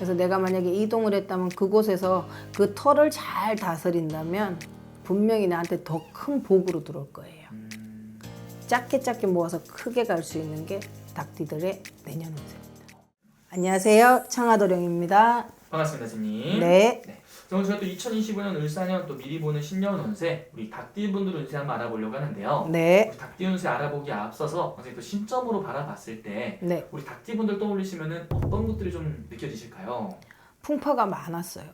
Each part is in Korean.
그래서 내가 만약에 이동을 했다면 그곳에서 그 털을 잘 다스린다면 분명히 나한테 더 큰 복으로 들어올 거예요. 작게 작게 모아서 크게 갈 수 있는 게 닭띠들의 내년 운세입니다. 안녕하세요. 창하도령입니다. 반갑습니다, 선생님. 네. 네. 자, 오늘 저희가 또 2025년 을사년 또 미리 보는 신년 운세, 우리 닭띠분들 운세 한번 알아보려고 하는데요. 네. 우리 닭띠 운세 알아보기 앞서서 선생님 또 신점으로 바라봤을 때 네. 우리 닭띠분들 떠올리시면은 어떤 것들이 좀 느껴지실까요? 풍파가 많았어요.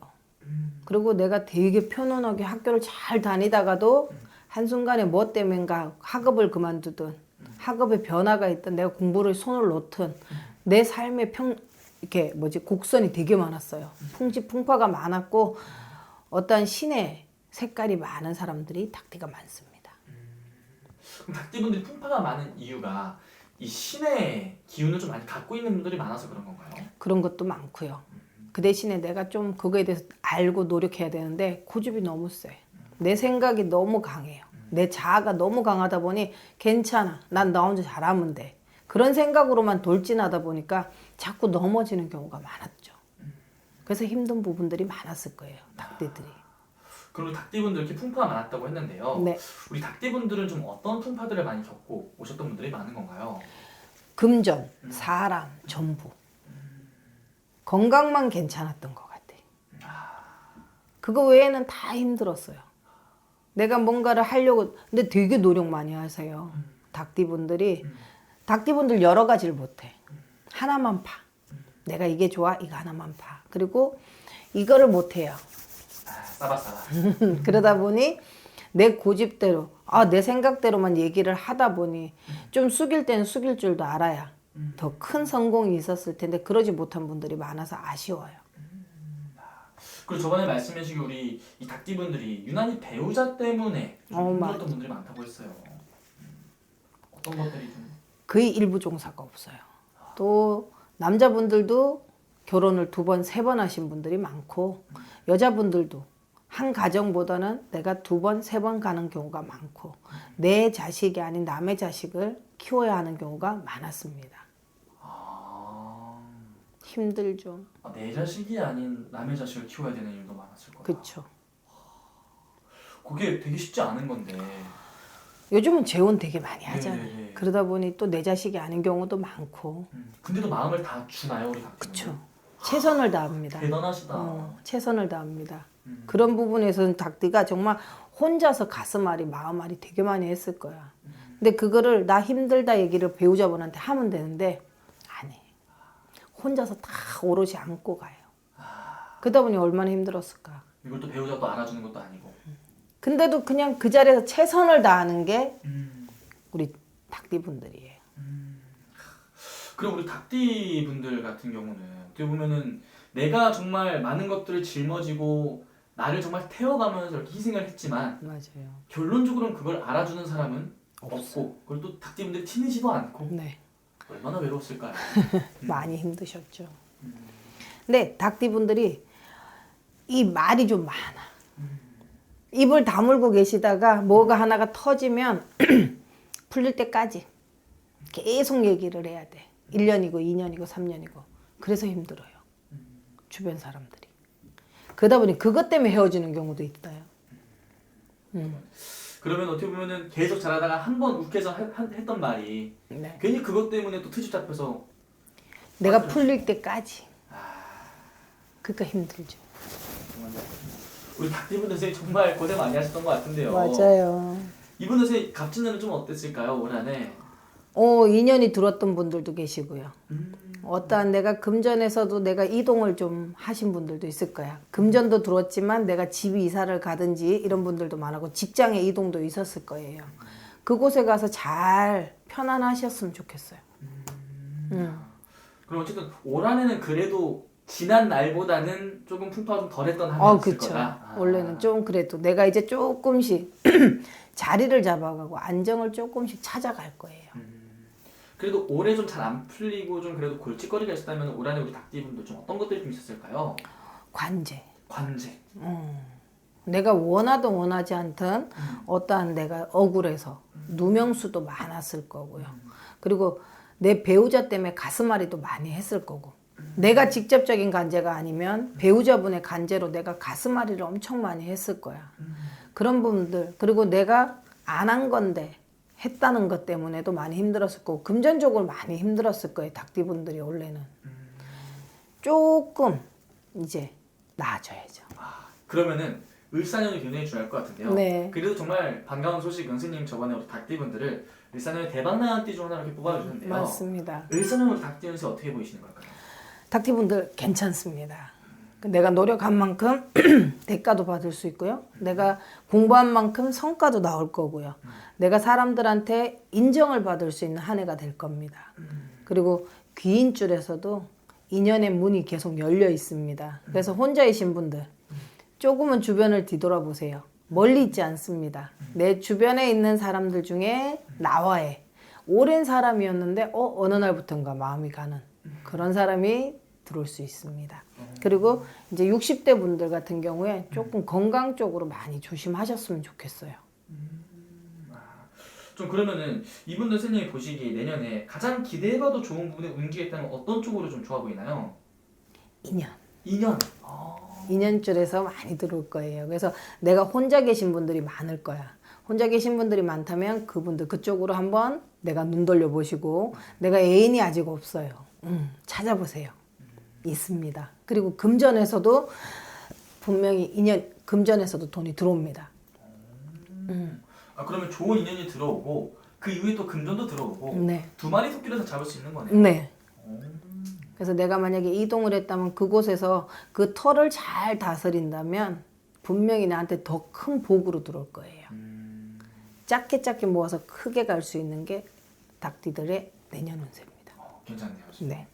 그리고 내가 되게 편안하게 학교를 잘 다니다가도 한순간에 뭐 때문인가 학업을 그만두든 학업에 변화가 있든 내가 공부를 손을 놓든 내 삶의 평 이렇게 뭐지 곡선이 되게 많았어요. 풍지 풍파가 많았고 어떠한 신의 색깔이 많은 사람들이 닭띠가 많습니다. 그럼 닭띠분들이 풍파가 많은 이유가 이 신의 기운을 좀 많이 갖고 있는 분들이 많아서 그런 건가요? 그런 것도 많고요. 그 대신에 내가 좀 그거에 대해서 알고 노력해야 되는데 고집이 너무 세. 내 생각이 너무 강해요. 내 자아가 너무 강하다 보니 괜찮아. 난 나 혼자 잘하면 돼. 그런 생각으로만 돌진하다 보니까 자꾸 넘어지는 경우가 많았죠. 그래서 힘든 부분들이 많았을 거예요. 닭띠들이. 우리 닭띠분들 이렇게 풍파가 많았다고 했는데요. 네. 우리 닭띠분들은 좀 어떤 풍파들을 많이 겪고 오셨던 분들이 많은 건가요? 금전, 사람, 전부. 건강만 괜찮았던 것 같아. 그거 외에는 다 힘들었어요. 내가 뭔가를 하려고, 근데 되게 노력 많이 하세요. 닭띠분들이. 닭띠분들 여러 가지를 못해. 하나만 파. 내가 이게 좋아? 이거 하나만 파. 그리고 이거를 못해요. 아, 싸바 싸바. 그러다 보니 내 고집대로, 아, 내 생각대로만 얘기를 하다 보니 좀 숙일 때는 숙일 줄도 알아야 더 큰 성공이 있었을 텐데 그러지 못한 분들이 많아서 아쉬워요. 그리고 저번에 말씀해 주신 우리 이 닭띠분들이 유난히 배우자 때문에 좀 어, 힘들었던 분들이 많다고 했어요. 음, 어떤 것들이 좀 거의 일부 종사가 없어요. 또 남자분들도 결혼을 두 번, 세 번 하신 분들이 많고 여자분들도 한 가정보다는 내가 두 번, 세 번 가는 경우가 많고 내 자식이 아닌 남의 자식을 키워야 하는 경우가 많았습니다. 아, 힘들죠. 아, 내 자식이 아닌 남의 자식을 키워야 되는 일도 많았을 거예요. 그렇죠. 그게 되게 쉽지 않은 건데. 요즘은 재혼 되게 많이 하잖아요. 네네네. 그러다 보니 또 내 자식이 아닌 경우도 많고 음, 근데도 마음을 다 주나요 우리 닭띠는? 그렇죠. 최선을 다합니다. 대단하시다. 어, 최선을 다합니다. 음. 그런 부분에서는 닭띠가 정말 혼자서 가슴 앓이 마음 앓이 되게 많이 했을 거야. 근데 그거를 나 힘들다 얘기를 배우자분한테 하면 되는데 안 해. 혼자서 다 오롯이 안고 가요. 그러다 보니 얼마나 힘들었을까. 이걸 또 배우자가 또 알아주는 것도 아니고. 근데도 그냥 그 자리에서 최선을 다하는 게 음. 우리 닭띠 분들이에요. 그리고 우리 닭띠 분들 같은 경우는 어떻게 보면은 내가 정말 많은 것들을 짊어지고 나를 정말 태워가면서 이렇게 희생을 했지만 맞아요. 결론적으로는 그걸 알아주는 사람은 없고 그걸 또 닭띠 분들이 티내지도 않고 네. 얼마나 외로웠을까요? 많이 힘드셨죠. 근데 닭띠 분들이 이 말이 좀 많아. 입을 다물고 계시다가 뭐가 하나가 터지면 풀릴 때까지 계속 얘기를 해야 돼. 1년이고 2년이고 3년이고. 그래서 힘들어요. 주변 사람들이. 그러다 보니 그것 때문에 헤어지는 경우도 있어요. 그러면 어떻게 보면은 계속 잘하다가 한 번 욱해서 하- 한- 했던 말이 네. 괜히 그것 때문에 또 트집 잡혀서 내가 풀릴 때까지. 아. 그러니까 힘들죠. 우리 닭띠분 선생님 정말 고생 많이 하셨던 것 같은데요. 맞아요. 이분 선생님 갑진년은 좀 어땠을까요 올 한해? 어, 인연이 들었던 분들도 계시고요. 음. 어떠한 내가 금전에서도 내가 이동을 좀 하신 분들도 있을 거야. 금전도 들었지만 내가 집 이사를 가든지 이런 분들도 많았고 직장의 이동도 있었을 거예요. 그곳에 가서 잘 편안하셨으면 좋겠어요. 음. 그럼 어쨌든 올 한해는 그래도 지난 날보다는 조금 풍파가 좀 덜했던 한 어, 해였을 그쵸. 거다. 아. 원래는 좀 그래도 내가 이제 조금씩 자리를 잡아가고 안정을 조금씩 찾아갈 거예요. 그래도 올해 좀 잘 안 풀리고 좀 그래도 골칫거리가 있었다면 올 한해 우리 닭띠분들 좀 어떤 것들이 좀 있었을까요? 관제. 관제. 음. 내가 원하든 원하지 않든 어떠한 내가 억울해서 누명수도 많았을 거고요. 그리고 내 배우자 때문에 가슴앓이도 많이 했을 거고 내가 직접적인 간제가 아니면 배우자분의 간제로 내가 가슴앓이를 엄청 많이 했을 거야. 그런 부분들 그리고 내가 안 한 건데 했다는 것 때문에도 많이 힘들었을 거고 금전적으로 많이 힘들었을 거예요. 닭띠분들이 원래는 조금 이제 나아져야죠. 아, 그러면은 을사년이 굉장히 중요할 것 같은데요. 네. 그래도 정말 반가운 소식 영수님 저번에 우리 닭띠분들을 을사년에 대박나는 띠 중 하나로 이렇게 뽑아주셨는데요. 맞습니다. 을사년으로 닭띠 연세 어떻게 보이시는 걸까요? 닭띠분들 괜찮습니다. 내가 노력한 만큼 대가도 받을 수 있고요. 내가 공부한 만큼 성과도 나올 거고요. 내가 사람들한테 인정을 받을 수 있는 한 해가 될 겁니다. 그리고 귀인줄에서도 인연의 문이 계속 열려 있습니다. 그래서 혼자이신 분들 조금은 주변을 뒤돌아보세요. 멀리 있지 않습니다. 내 주변에 있는 사람들 중에 나와의 오랜 사람이었는데 어 어느 날부터인가 마음이 가는 그런 사람이 들어올 수 있습니다. 그리고 이제 60대 분들 같은 경우에 조금 건강 쪽으로 많이 조심하셨으면 좋겠어요. 좀 그러면은 이분들 선생님이 보시기에 내년에 가장 기대해봐도 좋은 부분에 운기가 있다면 어떤 쪽으로 좀 좋아 보이나요? 인연. 2년. 인연줄에서 많이 들어올 거예요. 그래서 내가 혼자 계신 분들이 많을 거야. 혼자 계신 분들이 많다면 그분들 그쪽으로 한번 내가 눈 돌려 보시고 내가 애인이 아직 없어요. 음, 찾아보세요. 있습니다. 그리고 금전에서도 분명히 인연 금전에서도 돈이 들어옵니다. 아 그러면 좋은 인연이 들어오고 그 이후에 또 금전도 들어오고 네. 두 마리 토끼를 다 잡을 수 있는 거네요. 네. 그래서 내가 만약에 이동을 했다면 그곳에서 그 털을 잘 다스린다면 분명히 나한테 더 큰 복으로 들어올 거예요. 작게 작게 모아서 크게 갈 수 있는 게 닭띠들의 내년 운세입니다. 어, 괜찮네요. 네.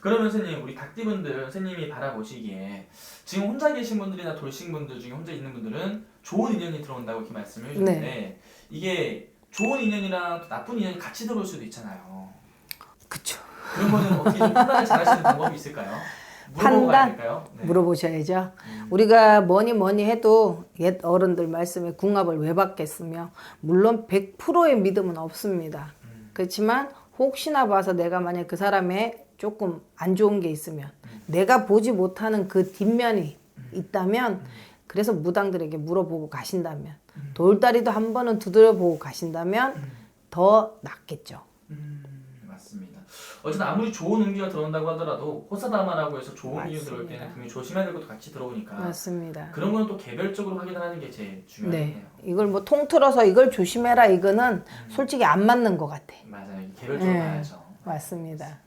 그러면 선생님 우리 닭띠분들 선생님이 바라보시기에 지금 혼자 계신 분들이나 돌싱 분들 중에 혼자 있는 분들은 좋은 인연이 들어온다고 이렇게 말씀을 해주셨는데 네. 이게 좋은 인연이랑 또 나쁜 인연이 같이 들어올 수도 있잖아요. 그쵸. 그런 거는 어떻게 좀 판단을 잘하시는 방법이 있을까요? 판단? 네. 물어보셔야죠. 우리가 뭐니 뭐니 해도 옛 어른들 말씀에 궁합을 왜 받겠으며 물론 100%의 믿음은 없습니다. 그렇지만 혹시나 봐서 내가 만약 그 사람의 조금 안 좋은 게 있으면 내가 보지 못하는 그 뒷면이 있다면 그래서 무당들에게 물어보고 가신다면 돌다리도 한 번은 두드려 보고 가신다면 더 낫겠죠. 음. 어쨌든 아무리 좋은 운기가 들어온다고 하더라도 호사다마라고 해서 좋은 운이 들어올 때는. 분명히 조심해야 될 것도 같이 들어오니까 맞습니다. 그런 건또 개별적으로 확인하는 게 제일 중요하네요. 네. 이걸 뭐 통틀어서 이걸 조심해라 이거는 솔직히 안 맞는 것 같아. 맞아요. 개별적으로 네. 봐야죠. 맞습니다.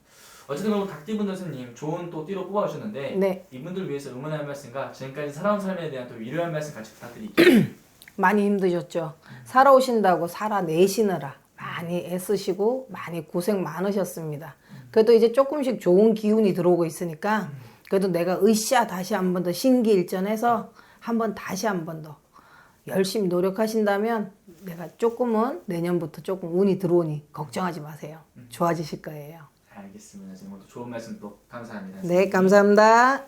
어쨌든 그럼 닭띠분들 스님 좋은 또 띠로 뽑아주셨는데 네. 이분들 위해서 응원할 말씀과 지금까지 살아온 삶에 대한 또 위로할 말씀 같이 부탁드릴게요. 많이 힘드셨죠. 살아오신다고 살아내시느라 많이 애쓰시고 많이 고생 많으셨습니다. 그래도 이제 조금씩 좋은 기운이 들어오고 있으니까 그래도 내가 으쌰 다시 한 번 더 신기일전해서 한 번 다시 한 번 더 열심히 노력하신다면 내가 조금은 내년부터 조금 운이 들어오니 걱정하지 마세요. 좋아지실 거예요. 알겠습니다. 지금 오늘 좋은 말씀 또 감사합니다. 네, 감사합니다.